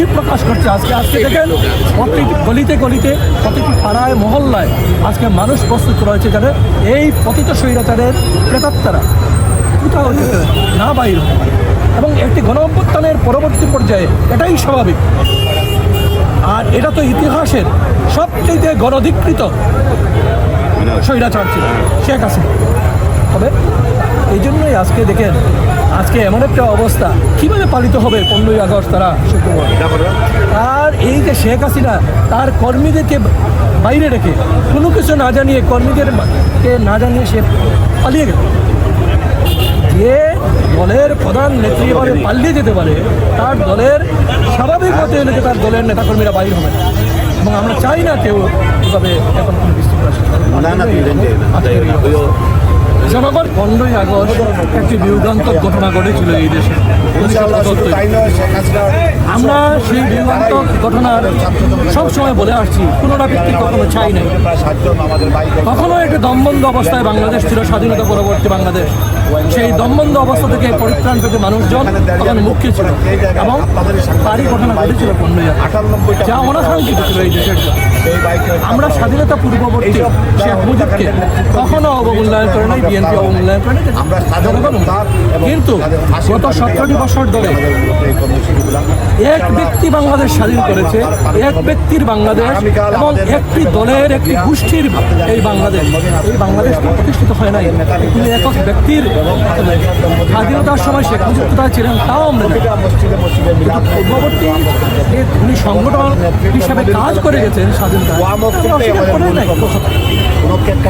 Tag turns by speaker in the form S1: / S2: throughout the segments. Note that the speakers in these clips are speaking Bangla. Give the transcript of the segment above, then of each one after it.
S1: বহিঃপ্রকাশ করছে আজকে। আজকে দেখেন, প্রতিটি গলিতে গলিতে, প্রতিটি পাড়ায়, মহল্লায় আজকে মানুষ প্রস্তুত রয়েছে যাতে এই পতিত স্বৈরাচারের প্রেতাত্মারা কোথাও না বাইর এবং একটি গণ অভ্যুত্থানের পরবর্তী পর্যায়ে এটাই স্বাভাবিক। আর এটা তো ইতিহাসের সবচেয়ে গণধিকৃত স্বৈরাচার ছিল, শেখ হাসিনা। তবে এই জন্যই আজকে দেখেন আজকে এমন একটা অবস্থা। কীভাবে পালিত হবে পনেরোই আগস্ট তারা? শুক্রবার আর এই যে শেখ হাসিনা তার কর্মীদেরকে বাইরে রেখে কোনো কিছু না জানিয়ে কর্মীদেরকে না জানিয়ে সে পালিয়ে গেল। যে দলের প্রধান নেত্রী এবারে পাল্লিয়ে যেতে পারে তার দলের স্বাভাবিক মতে হলে যে তার দলের নেতাকর্মীরা বাইর হবে না। এবং আমরা চাই না কেউ এভাবে এখন কোনো বিস্তৃত জনগণ পনেরোই আগস্ট একটি বিয়োগান্তক ঘটনা ঘটেছিল এই দেশে। আমরা সেই বিয়োগান্তক ঘটনার সবসময় বলে আসছি পুনরাবৃত্তি কখনো চাই নাই। কখনো একটি দমবন্ধ অবস্থায় বাংলাদেশ ছিল স্বাধীনতা পরবর্তী বাংলাদেশ। সেই দমবন্ধ অবস্থা থেকে পরিত্রাণ পেতে মানুষজন তখন মুখ্য ছিল এবং তারই ঘটনা ঘটেছিল পনেরোই আগস্ট। যা অনাকাঙ্ক্ষিত ছিল এই দেশের আমরা স্বাধীনতা পূর্ববর্তী শেখ মুজিবকে কখনো অবমূল্যায়ন করে নাই বিএনপি অবমূল্যায়ন করে
S2: আমরা
S1: কিন্তু গত সতেরোটি বছর ধরে এক ব্যক্তি বাংলাদেশ স্বাধীন করেছে। এক ব্যক্তির বাংলাদেশ এবং একটি দলের একটি গোষ্ঠীর এই বাংলাদেশ। এই বাংলাদেশ প্রতিষ্ঠিত হয় নাই। তিনি একক ব্যক্তির স্বাধীনতার সময় শেখ মুজিব ছিলেন তাও আমরা পূর্ববর্তী উনি সংগঠন হিসাবে কাজ করে গেছেন স্বাধীনতা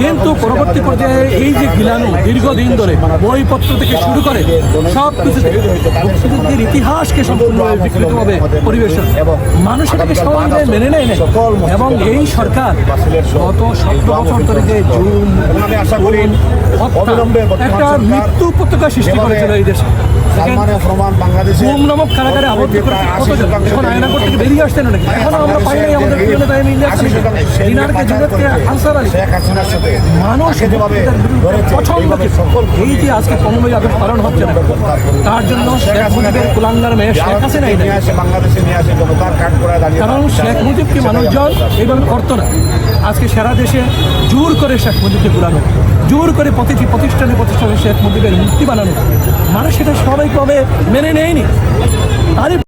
S1: কিন্তু পরবর্তী পর্যায়ে এই যে গিলানো দীর্ঘদিন ধরে বইপত্র থেকে শুরু করে সব কিছুতে মুক্তিযুদ্ধের ইতিহাসকে সম্পূর্ণভাবে বিকৃতভাবে পরিবেশন মানুষ এটাকে সবাই মেনে নেয় এবং এই সরকার গত সতেরো বছর ধরে যে জুন একটা মৃত্যু উপত্যকা সৃষ্টি করেছিল এই দেশে।
S2: সালমানের প্রমাণ বাংলাদেশে
S1: ঘুম নামক কারাগারে আবদ্ধ করে কতজন? এখন আয়নাগর থেকে বেরিয়ে আসছেন নাকি? এখনও আমরা পাই নাই আমাদের প্রিয় নেতা এম ইলিয়াস দিনারকে জুনেদকে আনসার আলী।
S2: শেখ হাসিনার সাথে
S1: মানুষ
S2: যেভাবে। সকল
S1: এই যে আজকে পালন হচ্ছে না। তার জন্য শেখ মুজিবের কুলাঙ্গার মেয়ে শেখ হাসিনাই
S2: নিয়ে আসে বাংলাদেশে নিয়ে আসে জনতার কাঠ করে দাঁড়িয়ে
S1: কারণ শেখ মুজিবকে মানুষজন এইভাবে করতো না। আজকে সারা দেশে জোর করে শেখ মুজিবকে ঘুরানো। জোর করে প্রতিটি প্রতিষ্ঠানে প্রতিষ্ঠানে শেখ মুজিবের মূর্তি বানানো। মানুষ সেটা স্বাভাবিকভাবে মেনে নেয়নি? তারই